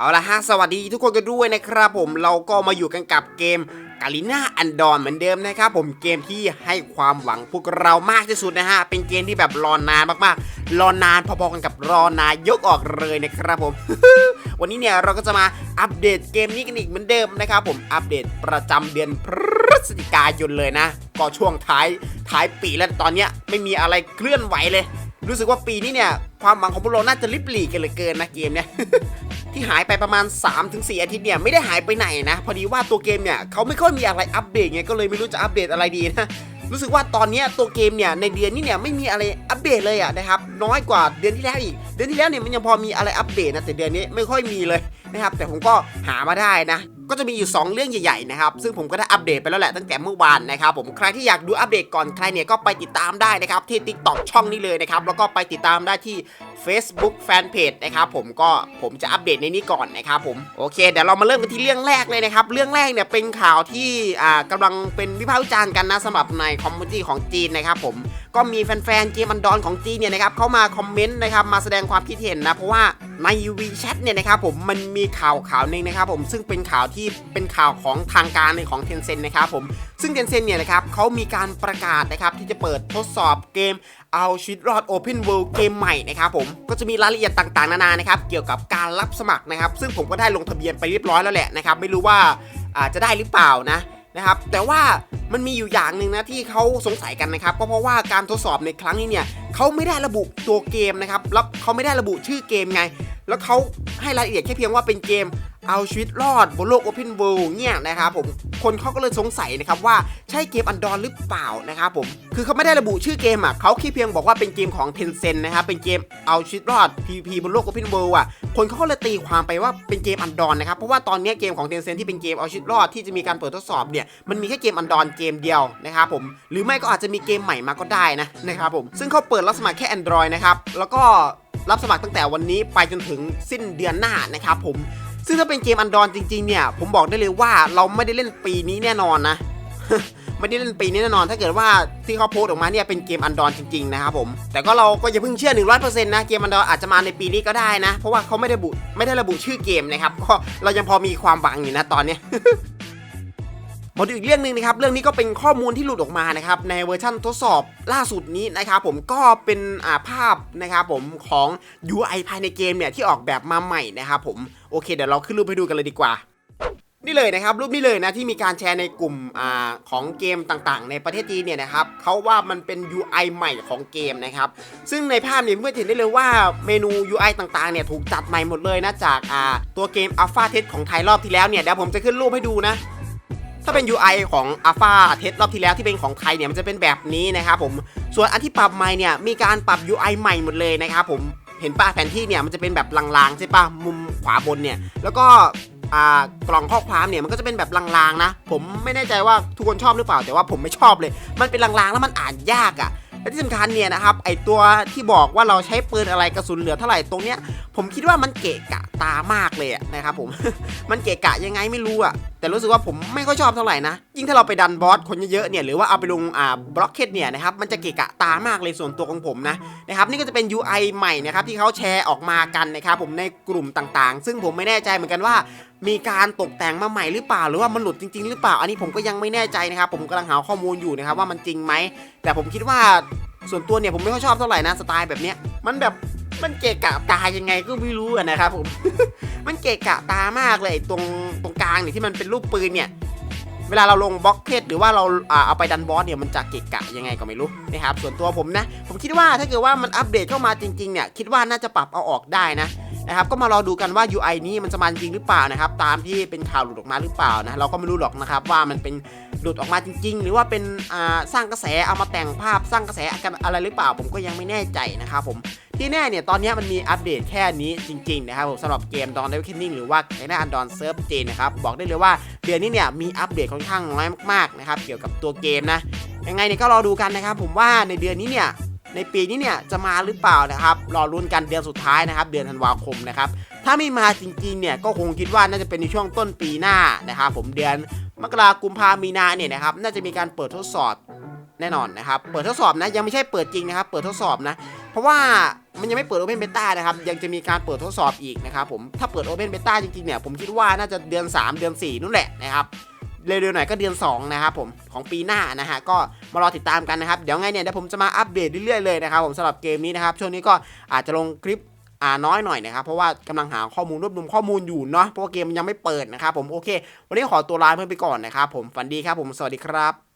เอาละฮะ สวัสดีทุกคนกันด้วยนะครับผมเราก็มาอยู่กันกับเกมกาลิน่าอันดอนเหมือนเดิมนะครับผมเกมที่ให้ความหวังพวกเรามากที่สุดนะฮะ เป็นเกมที่แบบรอนานมากๆ รอนานพอๆกันกับรอนายกออกเลยนะครับผม วันนี้เนี่ยเราก็จะมาอัปเดตเกมนี้กันอีกเหมือนเดิมนะครับผมอัปเดตประจำเดือนพฤศจิกายนเลยนะ ก็ช่วงท้ายท้ายปีแล้วตอนเนี้ยไม่มีอะไรเคลื่อนไหวเลย รู้สึกว่าปีนี้เนี่ยความหวังของพวกเราน่าจะลิบหลีกันเหลือเกินนะเกมเนี่ย ที่หายไปประมาณ 3-4 อาทิตย์เนี่ยไม่ได้หายไปไหนนะ พอดีว่าตัวเกมเนี่ยเขาไม่ค่อยมีอะไรอัปเดตไงก็เลยไม่รู้จะอัปเดตอะไรดีนะรู้สึกว่าตอนนี้ตัวเกมเนี่ยในเดือนนี้เนี่ยไม่มีอะไรอัปเดตเลยอะนะครับน้อยกว่าเดือนที่แล้วอีก เดือนที่แล้วเนี่ยมันยังพอมีอะไรอัปเดตนะแต่เดือนนี้ไม่ค่อยมีเลยนะครับแต่ผมก็หามาได้นะ ก็จะมีอยู่ 2 เรื่องใหญ่ๆนะครับ ซึ่งผมก็ได้อัปเดตไปแล้วแหละตั้งแต่เมื่อวานนะครับผมใครที่อยากดูอัปเดตก่อนใครเนี่ยก็ไปติดตามได้นะครับที่ TikTok ช่องนี้เลยนะครับแล้วก็ไปติดตามได้ที่ Facebook Fanpage นะครับผมก็ผมจะอัปเดตในนี้ก่อนนะครับผมโอเคเดี๋ยวเรามาเริ่มกันที่เรื่องแรกเลยนะครับเรื่องแรกเนี่ยเป็นข่าวที่อ่ากำลังเป็นวิพากษ์วิจารณ์กันนะสำหรับในคอมมูนิตี้ของจีนนะครับผมก็มีแฟนๆเกมอันดอนของจีนเนี่ยนะครับเข้ามาคอมเมนต์นะครับมาแสดงความคิดเห็นนะเพราะว่า ใน WeChat เนี่ยนะครับผมมันมีข่าวข่าวหนึ่งนะครับผมซึ่งเป็นข่าวที่เป็นข่าวของทางการในของ Tencent นะครับผมซึ่ง Tencent เนี่ยนะครับเขามีการประกาศนะครับที่จะเปิดทดสอบเกมเอาชีวิตรอด Open World เกมใหม่นะครับผมก็จะมีรายละเอียดต่างๆ นานานะครับเกี่ยวกับการรับสมัครนะครับ ซึ่งผมก็ได้ลงทะเบียนไปเรียบร้อยแล้วแหละนะครับไม่รู้ว่าอาจจะได้หรือเปล่านะนะครับแต่ว่ามันมีอยู่อย่างหนึ่งนะที่เขาสงสัยกันนะครับก็เพราะว่าการทดสอบในครั้งนี้เนี่ยเขาไม่ได้ระบุตัวเกมนะครับแล้วเขาไม่ได้ระบุชื่อเกมไง แล้วเขาให้รายละเอียดแค่เพียงว่าเป็นเกมเอาชีวิตรอดบนโลก Open World เนี่ยนะครับผมคนเขาก็เลยสงสัยนะครับว่าใช่เกมอันดอนหรือเปล่านะครับผมคือเขาไม่ได้ระบุชื่อเกมอะเขาแค่เพียงบอกว่าเป็นเกมของ Tencent นะครับเป็นเกมเอาชีวิตรอด PVP บนโลก Open World อะคนเขาก็เลยตีความไปว่าเป็นเกมอันดอนนะครับเพราะว่าตอนนี้เกมของ Tencent ที่เป็นเกมเอาชีวิตรอดที่จะมีการเปิดทดสอบเนี่ยมันมีแค่เกมอันดอนเกมเดียวนะครับผมหรือไม่ก็อาจจะมีเกมใหม่มาก็ได้นะนะครับผมซึ่งเขาเปิดรับสมัครแค่ Android นะครับแล้วก็ รับสมัครตั้งแต่วันนี้ไปจนถึงสิ้นเดือนหน้านะครับผม ซึ่งถ้าเป็นเกมอันดอนจริงๆเนี่ย ผมบอกได้เลยว่าเราไม่ได้เล่นปีนี้แน่นอนนะ ไม่ได้เล่นปีนี้แน่นอน ถ้าเกิดว่าที่เขาโพสต์ออกมาเนี่ยเป็นเกมอันดอนจริงๆนะครับผม แต่ก็เราก็อย่าเพิ่งเชื่อ 100%นะ เกมอันดอนอาจจะมาในปีนี้ก็ได้นะ เพราะว่าเขาไม่ได้บุไม่ได้ระบุชื่อเกมนะครับ ก็เรายังพอมีความหวังอยู่นะตอนเนี้ย มาดูอีกเรื่องหนึ่งนะครับ เรื่องนี้ก็เป็นข้อมูลที่หลุดออกมานะครับในเวอร์ชั่นทดสอบล่าสุดนี้นะครับผมก็เป็นอ่าภาพนะครับผมของ UI ภายในเกมเนี่ยที่ออกแบบมาใหม่นะครับผมโอเคเดี๋ยวเราขึ้นรูปให้ดูกันเลยดีกว่านี่เลยนะครับรูปนี้เลยนะที่มีการแชร์ในกลุ่มอของเกมต่างๆ ในประเทศจีนเนี่ยนะครับเขาว่ามันเป็น UI ใหม่ของเกมนะครับซึ่งในภาพเนี่ยเพื่อนเห็นได้เลยว่าเมนู UI ต่างๆเนี่ยถูกจัดใหม่หมดเลยนะจากตัวเกม Alpha Test ของไทยรอบที่แล้วเนี่ยเดี๋ยวผมจะขึ้นรูปให้ดูนะ ถ้าเป็น UI ของ Alpha t e s รอบที่แล้วที่เป็นของไทยเนี่ยมันจะเป็นแบบนี้นะครับผมส่วนอันที่ปรับใหม่เนี่ยมีการปรับ UI ใหม่หมดเลยนะครับผมเห็นป้าแผนที่เนี่ยมันจะเป็นแบบลางๆใช่ปะมุมขวาบนเนี่ยแล้วก็อ่ากล่องข้อความเนี่ยมันก็จะเป็นแบบลางๆนะ ผมไม่แน่ใจว่าทุกคนชอบหรือเปล่าแต่ว่าผมไม่ชอบเลย มันเป็นลางๆแล้วมันอ่านยากอะ่ะและที่สำคัญเนี่ยนะครับไอตัวที่บอกว่าเราใช้ปืนอะไรกระสุนเหลือเท่าไหร่ตรงเนี้ยผมคิดว่ามันเกะกะตามากเลยะนะครับผม มันเกะกะยังไงไม่รู้อะแต่รู้สึกว่าผมไม่ค่อยชอบเท่าไหร่นะ ยิ่งถ้าเราไปดันบอสคนเยอะๆเนี่ยหรือว่าเอาไปลงอ่าบล็อกเก็ตเนี่ยนะครับมันจะเกะกะตามากเลยส่วนตัวของผมนะนะครับนี่ก็จะเป็น UI ใหม่นะครับที่เขาแชร์ออกมากันนะครับผมในกลุ่มต่างๆ ซึ่งผมไม่แน่ใจเหมือนกันว่า มีการตกแต่งมาใหม่หรือเปล่า หรือว่ามันหลุดจริง ๆ หรือเปล่า อันนี้ผมก็ยังไม่แน่ใจนะครับผมกำลังหาข้อมูลอยู่นะครับว่ามันจริงไหมแต่ผมคิดว่าส่วนตัวเนี่ยผมไม่ค่อยชอบเท่าไหร่นะสไตล์แบบเนี้ยมันแบบมันเกะกะตายังไงก็ไม่รู้นะครับผม มันเกะกะตามากเลยตรงตรงกลางเนี่ยที่มันเป็นรูปปืนเนี่ยเวลาเราลงบล็อกเก็ตหรือว่าเราอ่าเอาไปดันบอสเนี่ยมันจะเกะกะยังไงก็ไม่รู้นะครับส่วนตัวผมนะ ผมคิดว่าถ้าเกิดว่ามันอัปเดตเข้ามาจริงๆเนี่ยคิดว่าน่าจะปรับเอาออกได้นะนะครับก็มารอดูกันว่า UI นี้มันจะมาจริงหรือเปล่านะครับตามที่เป็นข่าวหลุดออกมาหรือเปล่านะเราก็ไม่รู้หรอกนะครับว่ามันเป็นหลุดออกมาจริง ๆ หรือว่าเป็นสร้างกระแสเอามาแต่งภาพสร้างกระแสอะไรหรือเปล่า ผมก็ยังไม่แน่ใจนะครับผม ที่แน่เนี่ยตอนนี้มันมีอัปเดตแค่นี้จริงๆนะครับผมสำหรับเกมดอนเดวิคินนิ่งหรือว่าไอหน้าอันดอนเซิร์ฟเจนนะครับบอกได้เลยว่าเดือนนี้เนี่ยมีอัปเดตค่อนข้างน้อยมากๆนะครับเกี่ยวกับตัวเกมนะยังไงเนี่ยก็รอดูกันนะครับผมว่าในเดือนนี้เนี่ยในปีนี้เนี่ยจะมาหรือเปล่านะครับรอรุ้นกันเดือนสุดท้ายนะครับ เดือนธันวาคมนะครับถ้าไม่มาจริงๆเนี่ยก็คงคิดว่าน่าจะเป็นในช่วงต้นปีหน้านะครับผมเดือนมกราคมกุมภามีนาเนี่ยนะครับน่าจะมีการเปิดทดสอบแน่นอนนะครับ เปิดทดสอบนะยังไม่ใช่เปิดจริงนะครับ เปิดทดสอบนะ เพราะราะว่า มันยังไม่เปิด Open Beta นะครับยังจะมีการเปิดทดสอบอีกนะครับผมถ้าเปิด Open Beta จริงๆเนี่ยผมคิดว่าน่าจะเดือน 3 เดือน 4 นู่นแหละนะครับเร็วๆหน่อยก็เดือน 2 นะครับผมของปีหน้านะฮะก็มารอติดตามกันนะครับ เดี๋ยวไงเนี่ยเดี๋ยวผมจะมาอัปเดตเรื่อยๆเลยนะครับผมสำหรับเกมนี้นะครับช่วงนี้ก็อาจจะลงคลิปอ่าน้อยหน่อยนะครับเพราะว่ากำลังหาข้อมูลรวบรวมข้อมูลอยู่เนาะเพราะว่าเกมมันยังไม่เปิดนะครับผมโอเค วันนี้ขอตัวลาเพื่อนไปก่อนนะครับผมฝันดีครับผมสวัสดีครับ